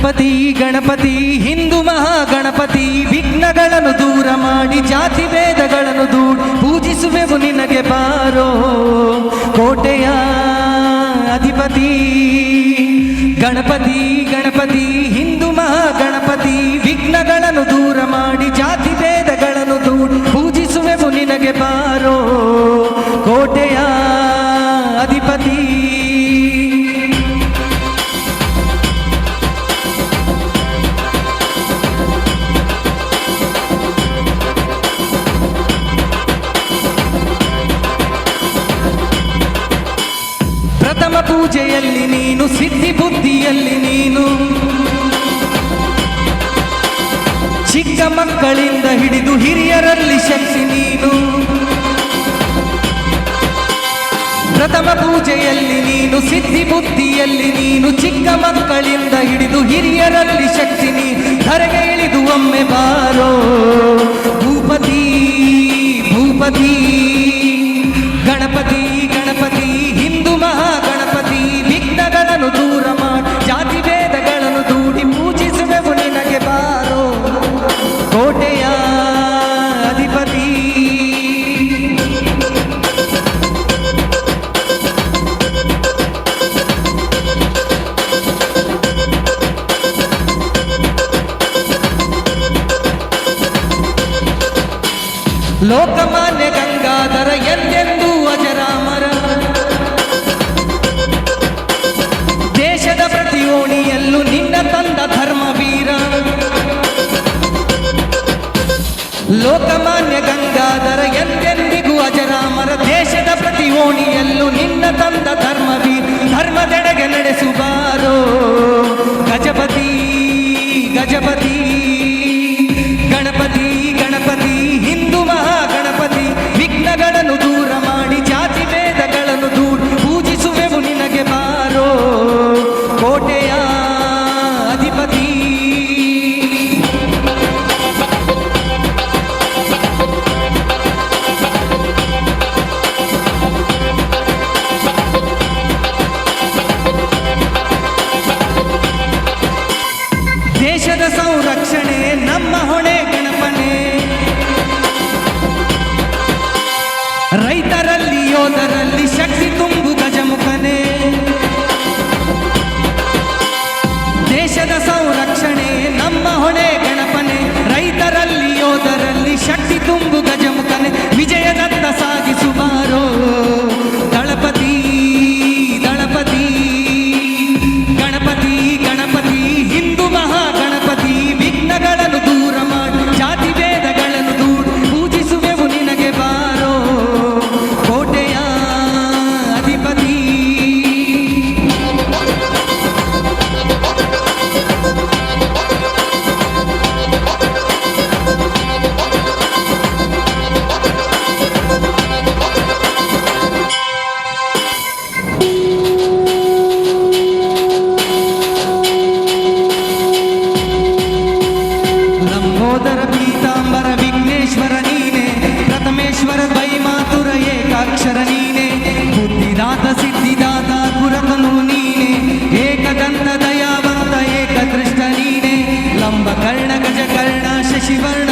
ಗಣಪತಿ ಗಣಪತಿ, ಹಿಂದೂ ಮಹಾಗಣಪತಿ, ವಿಘ್ನಗಳನ್ನು ದೂರ ಮಾಡಿ, ಜಾತಿ ಭೇದಗಳನ್ನು ದೂಡಿ ಪೂಜಿಸುವೆವು ನಿನಗೆ ಬಾರೋ ಕೋಟೆಯ ಅಧಿಪತಿ. ಗಣಪತಿ ಗಣಪತಿ, ಹಿಂದೂ ಮಹಾಗಣಪತಿ, ವಿಘ್ನಗಳನ್ನು ದೂರ ಮಾಡಿ ಪೂಜೆಯಲ್ಲಿ ನೀನು, ಸಿದ್ಧಿ ಬುದ್ಧಿಯಲ್ಲಿ ನೀನು. ಚಿಕ್ಕ ಮಕ್ಕಳಿಂದ ಹಿಡಿದು ಹಿರಿಯರಲ್ಲಿ ಶಕ್ತಿ ನೀನು. ಪ್ರಥಮ ಪೂಜೆಯಲ್ಲಿ ನೀನು, ಸಿದ್ಧಿ ಬುದ್ಧಿಯಲ್ಲಿ ನೀನು, ಚಿಕ್ಕ ಮಕ್ಕಳಿಂದ ಹಿಡಿದು ಹಿರಿಯರಲ್ಲಿ ಶಕ್ತಿ ನೀ ಧರೆಗೆ ಇಳಿದು ಒಮ್ಮೆ ಬಾರೋ ಭೂಪತಿ ಭೂಪತಿ. ಲೋಕಮಾನ್ಯ ಗಂಗಾಧರ ಎಂದೆಂದು ಅಜರಾಮರ. ದೇಶದ ಪ್ರತಿಯೋಣಿಯಲ್ಲೂ ನಿನ್ನ ತಂದ ಧರ್ಮವೀರ. ಲೋಕಮಾನ್ಯ ಗಂಗಾಧರ ಎಂದೆಂದಿಗೂ ಅಜರಾಮರ. ದೇಶದ ಪ್ರತಿಯೋಣಿಯಲ್ಲೂ ನಿನ್ನ ತಂದ होने గోదర పీతాంబర విఘ్నేశ్వర నీనే ప్రథమేశ్వర ద్వైమాతుర ఏకాక్షర నీనే బుద్ధిదాత సిద్ధిదాత పురతను నీనే ఏకదంత దయావంత ఏక దృష్ట నీనే లంబ కర్ణ గజ కర్ణ శశివర్ణ